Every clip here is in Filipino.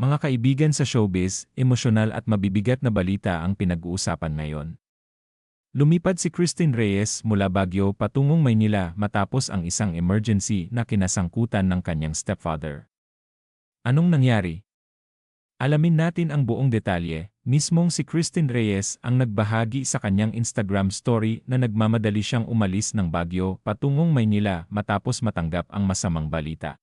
Mga kaibigan sa showbiz, emosyonal at mabibigat na balita ang pinag-uusapan ngayon. Lumipad si Christine Reyes mula Baguio patungong Maynila matapos ang isang emergency na kinasangkutan ng kanyang stepfather. Anong nangyari? Alamin natin ang buong detalye, mismong si Christine Reyes ang nagbahagi sa kanyang Instagram story na nagmamadali siyang umalis ng Baguio patungong Maynila matapos matanggap ang masamang balita.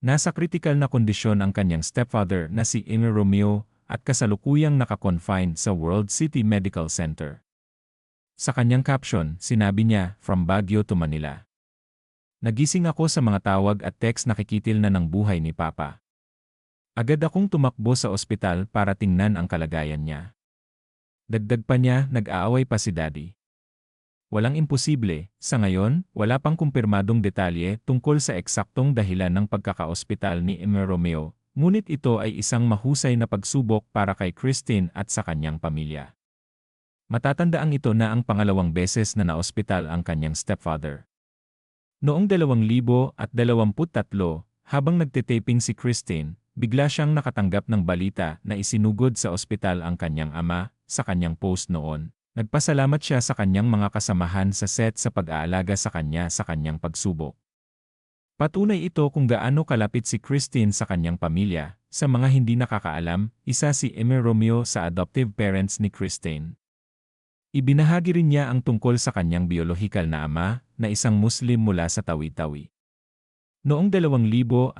Nasa kritikal na kondisyon ang kanyang stepfather na si Emil Romeo at kasalukuyang nakakonfine sa World City Medical Center. Sa kanyang caption, sinabi niya, From Baguio to Manila. Nagising ako sa mga tawag at text nakikitil na ng buhay ni Papa. Agad akong tumakbo sa ospital para tingnan ang kalagayan niya. Dagdag pa niya, nag-aaway pa si Daddy. Walang imposible, sa ngayon, wala pang kumpirmadong detalye tungkol sa eksaktong dahilan ng pagkakaospital ni Emma Romeo, ngunit ito ay isang mahusay na pagsubok para kay Christine at sa kanyang pamilya. Matatandaang ito na ang pangalawang beses na naospital ang kanyang stepfather. Noong 2023, habang nagtitaping si Christine, Bigla siyang nakatanggap ng balita na isinugod sa ospital ang kanyang ama sa kanyang post noon. Nagpasalamat siya sa kanyang mga kasamahan sa set sa pag-aalaga sa kanya sa kanyang pagsubok. Patunay ito kung gaano kalapit si Christine sa kanyang pamilya. Sa mga hindi nakakaalam, isa si Emir Romeo sa adoptive parents ni Christine. Ibinahagi rin niya ang tungkol sa kanyang biolohikal na ama na isang Muslim mula sa Tawi-Tawi. Noong 2021,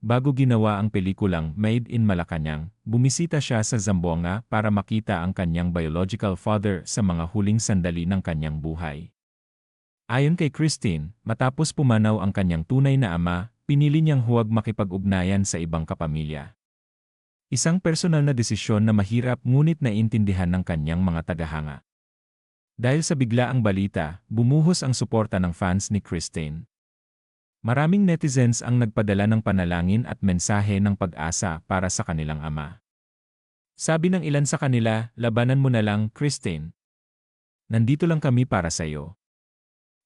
bago ginawa ang pelikulang Made in Malacanang, bumisita siya sa Zamboanga para makita ang kanyang biological father sa mga huling sandali ng kanyang buhay. Ayon kay Christine, matapos pumanaw ang kanyang tunay na ama, pinili niyang huwag makipag-ugnayan sa ibang kapamilya. Isang personal na desisyon na mahirap ngunit naiintindihan ng kanyang mga tagahanga. Dahil sa biglaang balita, bumuhos ang suporta ng fans ni Christine. Maraming netizens ang nagpadala ng panalangin at mensahe ng pag-asa para sa kanilang ama. Sabi ng ilan sa kanila, labanan mo na lang, Christine. Nandito lang kami para sa iyo.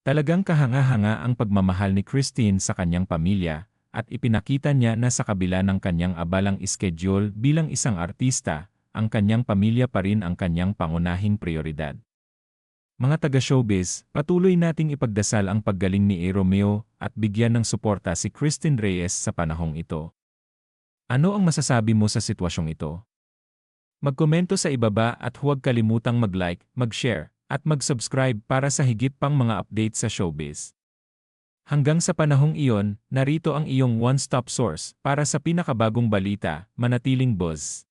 Talagang kahanga-hanga ang pagmamahal ni Christine sa kanyang pamilya at ipinakita niya na sa kabila ng kanyang abalang schedule bilang isang artista, ang kanyang pamilya pa rin ang kanyang pangunahing prioridad. Mga taga-showbiz, patuloy nating ipagdasal ang paggaling ni A. Romeo at bigyan ng suporta si Christine Reyes sa panahong ito. Ano ang masasabi mo sa sitwasyong ito? Magkomento sa ibaba at huwag kalimutang mag-like, mag-share, at mag-subscribe para sa higit pang mga update sa showbiz. Hanggang sa panahong iyon, narito ang iyong one-stop source para sa pinakabagong balita, manatiling buzz.